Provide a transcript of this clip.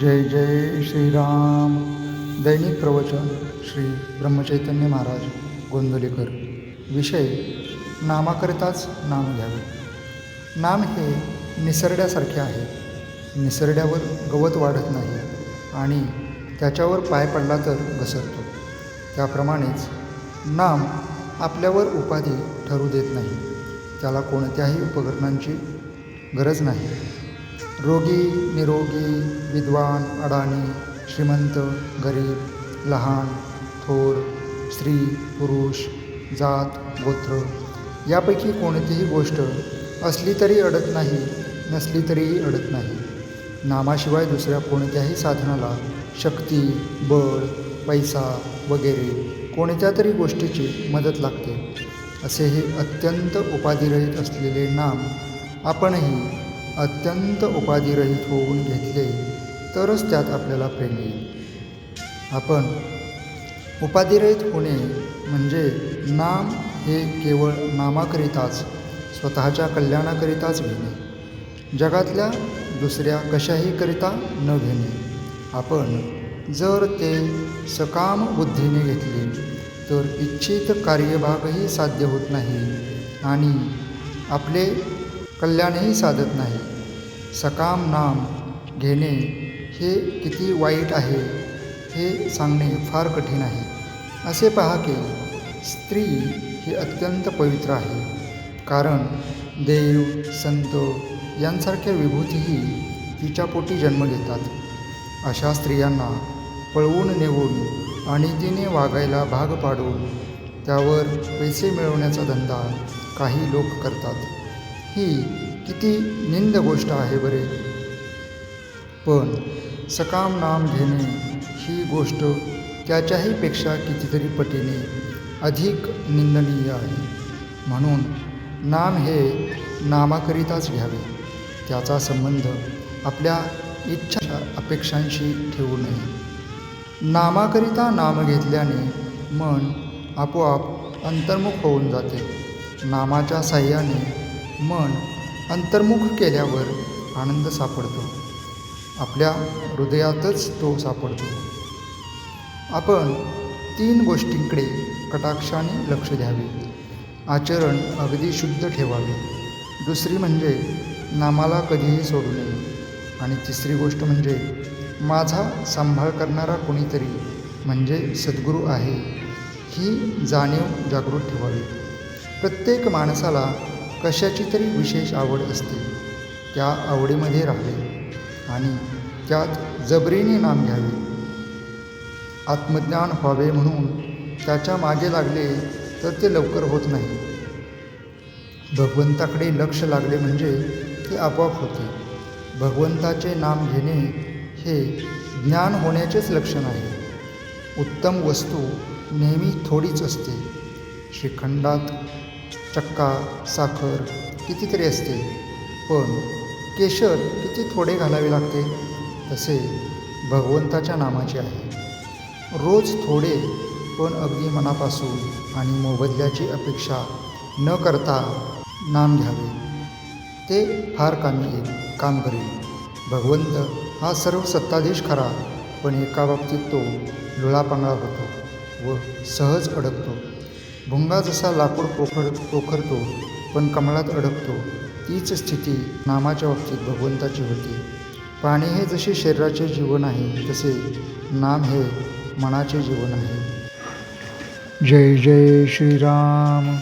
जय जय श्रीराम. दैनिक प्रवचन श्री ब्रह्मचैतन्य महाराज गोंदवलेकर विषय नामाकरिताच नाम घ्यावे. नाम हे निसरड्यासारखे आहे. निसरड्यावर गवत वाढत नाही आणि त्याच्यावर पाय पडला तर घसरतो. त्याप्रमाणेच नाम आपल्यावर उपाधी ठरू देत नाही. त्याला कोणत्याही उपकरणांची गरज नाही. रोगी निरोगी विद्वान अडाणी श्रीमंत गरीब लहान थोर स्त्री पुरुष जात गोत्र यापैकी कोणतीही गोष्ट असली तरी अडत नाही नसली तरीही अडत नाही. नामाशिवाय दुसऱ्या कोणत्याही साधनाला शक्ती बळ पैसा वगैरे कोणत्या तरी गोष्टीची मदत लागते. असे हे अत्यंत उपाधिरहित असलेले नाम आपणही अत्यंत उपाधिरहित होऊन घेतले तरच त्यात आपल्याला प्रेम येईल. आपण उपाधिरहित होणे म्हणजे नाम हे केवळ नामाकरिताच स्वतःच्या कल्याणाकरिताच घेणे. जगातल्या दुसऱ्या कशाही करिता न घेणे. आपण जर ते सकाम बुद्धीने घेतले तर इच्छित कार्यभागही साध्य होत नाही आणि आपले कल्याणही साधत नाही. सकाम नाम घेणे हे किती वाईट आहे हे सांगणे फार कठीण आहे. असे पहा की स्त्री ही अत्यंत पवित्र आहे. कारण देव संत यांसारख्या विभूतीही तिच्या पोटी जन्म घेतात. अशा स्त्रियांना पळवून नेऊन आणि तिने वागायला भाग पाडून त्यावर पैसे मिळवण्याचा धंदा काही लोक करतात. ही किती निंद गोष्ट आहे बरे. पण सकाम नाम घेणे ही गोष्ट त्याच्याही पेक्षा कितीतरी पटीने अधिक निंदनीय आहे. म्हणून नाम हे नामाकरिताच घ्यावे. त्याचा संबंध आपल्या इच्छा अपेक्षांशी ठेवू नये. नामाकरिता नाम घेतल्याने मन आपोआप अंतर्मुख होऊन जाते. नामाच्या साह्याने मन अंतर्मुख केल्यावर आनंद सापडतो. आपल्या हृदयातच तो सापडतो. आपण तीन गोष्टींकडे कटाक्षाने लक्ष द्यावे. आचरण अगदी शुद्ध ठेवावे. दुसरी म्हणजे नामाला कधीही सोडू नये. आणि तिसरी गोष्ट म्हणजे माझा सांभाळ करणारा कोणीतरी म्हणजे सद्गुरू आहे ही जाणीव जागृत ठेवावी. प्रत्येक माणसाला कशाची तरी विशेष आवड असते. त्या आवडीमध्ये राहावे आणि त्यात जबरीने नाम घ्यावे. आत्मज्ञान व्हावे म्हणून त्याच्यामागे लागले तर ते लवकर होत नाही. भगवंताकडे लक्ष लागले म्हणजे ते आपोआप होते. भगवंताचे नाम घेणे हे ज्ञान होण्याचेच लक्षण आहे. उत्तम वस्तू नेहमी थोडीच असते. श्रीखंडात चक्का साखर कितीतरी असते. पण केशर किती थोडे घालावे लागते? तसे भगवंताच्या नामाचे आहे. रोज थोडे पण अगदी मनापासून आणि मोबदल्याची अपेक्षा न करता नाम घ्यावे. ते फार कामी येईल काम करेल. भगवंत हा सर्व सत्ताधीश खरा पण एका बाबतीत तो लुळापांगळा होतो व सहज अडकतो. भुंगा जसा लाकूड पोखर पोखरतो पण कमळात अडकतो. तीच स्थिती नामाच्या बाबतीत भगवंताची होती. पाणी हे जसे शरीराचे जीवन आहे तसे नाम हे मनाचे जीवन आहे. जय जय श्रीराम.